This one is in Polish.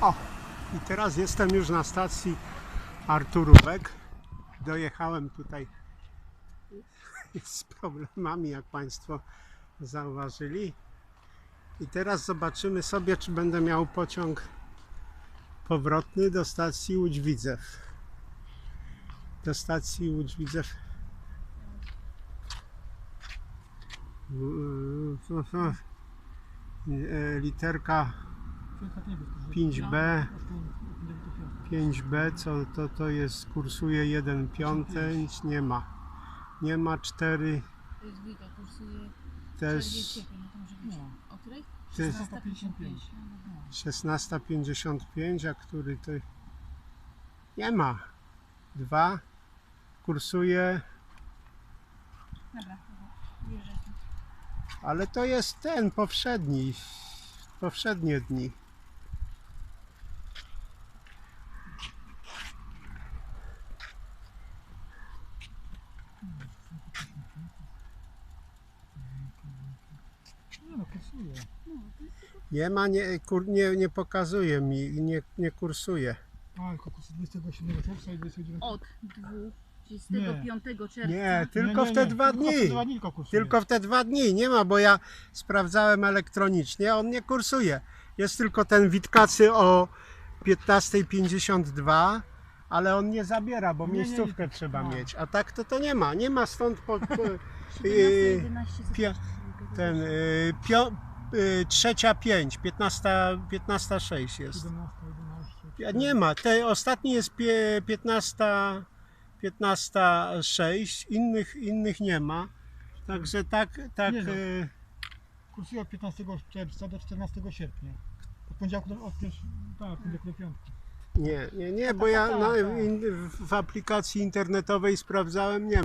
O, i teraz jestem już na stacji Arturówek. Dojechałem tutaj z problemami, jak Państwo zauważyli. I teraz zobaczymy sobie, czy będę miał pociąg powrotny do stacji Łódź Widzew. Do stacji Łódź Widzew. W- w- w- e, Literka 5B 5B, co to, to jest, kursuje 1 piątęć, nie ma. Nie ma 4, To jest dwójka, kursuje też 40, to może być. O której? To jest 16.55. 16.55, a który to nie ma. 2, kursuje, ale to jest ten powszedni, powszednie dni. Nie no, pasuje. Nie ma, nie, kur, nie, nie pokazuje mi, nie, nie kursuje. A, kokus 27 czerwca i 29 Od 25 czerwca. Nie, tylko w te dwa tylko w te dni. dwa dni tylko kursuje. Tylko w te dwa dni nie ma, bo ja sprawdzałem elektronicznie, on nie kursuje. Jest tylko ten Witkacy o 15.52, ale on nie zabiera, bo Nie, nie, nie. miejscówkę trzeba A. mieć. A tak to to nie ma. Nie ma stąd po, po, 17, Yy, 11, pie- zobaczcie, ten y, pio, y, trzecia 5, 15, 15 6 jest. 17, 11. Ja Nie ma. Te ostatni jest pie, 15, 15 6, innych, innych nie ma. Także tak, tak. Nie no. y, Kursuje od 15 czerwca do 14 sierpnia. Od poniedziałku do, od pięć, tak, od poniedziałku do piątku. Nie, nie, nie, bo ja na, in, w aplikacji internetowej sprawdzałem, nie ma.